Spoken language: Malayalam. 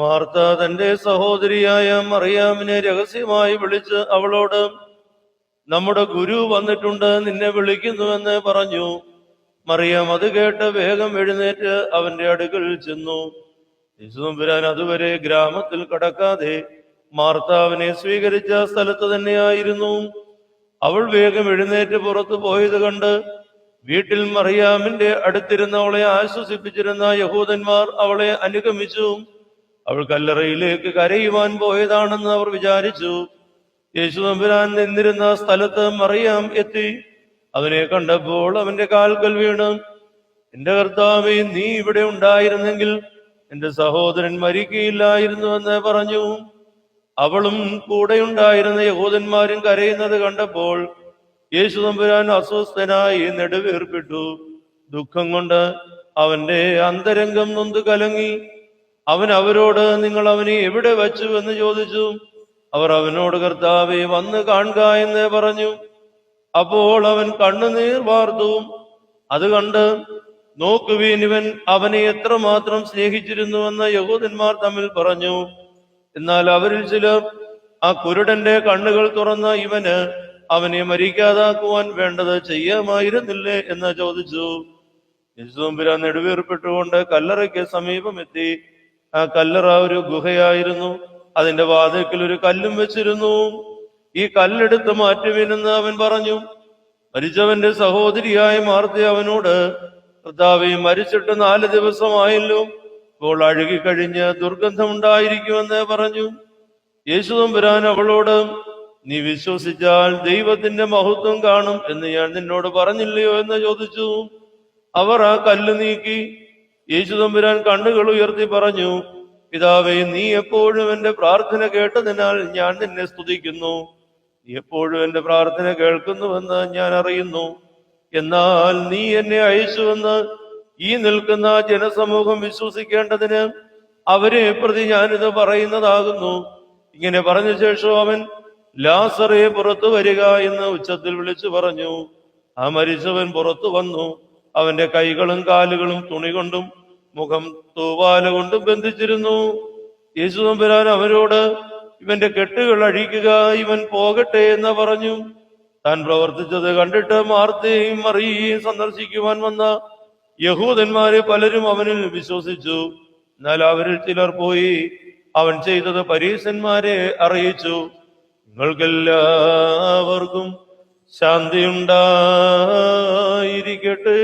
മാർത്ത തന്റെ സഹോദരിയായ മറിയാമിനെ രഹസ്യമായി വിളിച്ച് അവളോട് നമ്മുടെ ഗുരു വന്നിട്ടുണ്ട് നിന്നെ വിളിക്കുന്നുവെന്ന് പറഞ്ഞു. മറിയാം അത് കേട്ട് വേഗം എഴുന്നേറ്റ് അവന്റെ അടുക്കൽ ചെന്നു. യേശുദമ്പുരാൻ അതുവരെ ഗ്രാമത്തിൽ കടക്കാതെ മാർത്താവിനെ സ്വീകരിച്ച സ്ഥലത്ത് തന്നെയായിരുന്നു. അവൾ വേഗം എഴുന്നേറ്റ് പുറത്തു പോയത് കണ്ട് വീട്ടിൽ മറിയാമിന്റെ അടുത്തിരുന്നവളെ ആശ്വസിപ്പിച്ചിരുന്ന യഹൂദന്മാർ അവളെ അനുഗമിച്ചു. അവൾ കല്ലറയിലേക്ക് കരയുവാൻ പോയതാണെന്ന് അവർ വിചാരിച്ചു. യേശു തമ്പുരാൻ നിന്നിരുന്ന സ്ഥലത്ത് മറിയാം എത്തി. അവനെ കണ്ടപ്പോൾ അവന്റെ കാൽക്കൽ വീണ്. എന്റെ കർത്താവേ നീ ഇവിടെ ഉണ്ടായിരുന്നെങ്കിൽ എന്റെ സഹോദരൻ മരിക്കയില്ലായിരുന്നുവെന്ന് പറഞ്ഞു. അവളും കൂടെ ഉണ്ടായിരുന്ന യഹൂദന്മാരും കരയുന്നത് കണ്ടപ്പോൾ യേശു തമ്പുരാൻ അസ്വസ്ഥനായി നെടുവേർപ്പെട്ടു. ദുഃഖം കൊണ്ട് അവന്റെ അന്തരംഗം നൊന്ത് കലങ്ങി. അവൻ അവരോട് നിങ്ങൾ അവനെ എവിടെ വച്ചു? എന്ന് ചോദിച്ചു. അവർ അവനോട് കർത്താവെ വന്ന് കാണുക എന്ന് പറഞ്ഞു. അപ്പോൾ അവൻ കണ്ണുനീർ വാർത്തു. അത് കണ്ട് നോക്കുവീൻ ഇവൻ അവനെ എത്രമാത്രം സ്നേഹിച്ചിരുന്നുവെന്ന് യഹൂദന്മാർ തമ്മിൽ പറഞ്ഞു. എന്നാൽ അവരിൽ ചിലർ ആ കുരുടന്റെ കണ്ണുകൾ തുറന്ന ഇവന് അവനെ മരിക്കാതാക്കുവാൻ വേണ്ടത് ചെയ്യാമായിരുന്നില്ലേ? എന്ന് ചോദിച്ചു. യേശുദമ്പുരാൻ നെടുവേർപ്പെട്ടുകൊണ്ട് കല്ലറയ്ക്ക് സമീപമെത്തി ആ കല്ലറ ഒരു ഗുഹയായിരുന്നു. അതിന്റെ വാതിൽക്കൽ ഒരു കല്ലും വെച്ചിരുന്നു. ഈ കല്ലെടുത്ത് മാറ്റുവിനെന്ന് അവൻ പറഞ്ഞു. മരിച്ചവന്റെ സഹോദരിയായ മാർത്തി അവനോട് കർത്താവെ മരിച്ചിട്ട് നാല് ദിവസമായല്ലോ. ഇപ്പോൾ അഴുകിക്കഴിഞ്ഞ് ദുർഗന്ധമുണ്ടായിരിക്കുമെന്ന് പറഞ്ഞു. യേശുദമ്പുരാൻ അവളോട് നീ വിശ്വസിച്ചാൽ ദൈവത്തിന്റെ മഹത്വം കാണും എന്ന് ഞാൻ നിന്നോട് പറഞ്ഞില്ലയോ? എന്ന് ചോദിച്ചു. അവർ ആ കല്ല് നീക്കി യേശുദമ്പുരാൻ കണ്ണുകൾ ഉയർത്തി പറഞ്ഞു പിതാവേ നീ എപ്പോഴും എന്റെ പ്രാർത്ഥന കേട്ടതിനാൽ ഞാൻ നിന്നെ സ്തുതിക്കുന്നു. നീ എപ്പോഴും എന്റെ പ്രാർത്ഥന കേൾക്കുന്നുവെന്ന് ഞാൻ അറിയുന്നു. എന്നാൽ നീ എന്നെ അയച്ചുവെന്ന് ഈ നിൽക്കുന്ന ജനസമൂഹം വിശ്വസിക്കേണ്ടതിന് അവരെ പ്രതി ഞാനിത് പറയുന്നതാകുന്നു. ഇങ്ങനെ പറഞ്ഞ ശേഷം അവൻ ലാസറെ പുറത്തു വരിക എന്ന് ഉച്ചത്തിൽ വിളിച്ചു പറഞ്ഞു. ആ മരിച്ചവൻ പുറത്തു വന്നു. അവന്റെ കൈകളും കാലുകളും തുണി കൊണ്ടും മുഖം തൂവാല കൊണ്ട് ബന്ധിച്ചിരുന്നു. യേശു തമ്പുരാൻ അവരോട് ഇവന്റെ കെട്ടുകൾ അഴിക്കുക ഇവൻ പോകട്ടെ എന്ന് പറഞ്ഞു. താൻ പ്രവർത്തിച്ചത് കണ്ടിട്ട് മാർത്തയും മറിയയും സന്ദർശിക്കുവാൻ വന്ന യഹൂദന്മാരെ പലരും അവനിൽ വിശ്വസിച്ചു. എന്നാൽ അവരിൽ ചിലർ പോയി അവൻ ചെയ്തത് പരീശന്മാരെ അറിയിച്ചു. നിങ്ങൾക്കെല്ലാവർക്കും ശാന്തിയുണ്ടായിരിക്കട്ടെ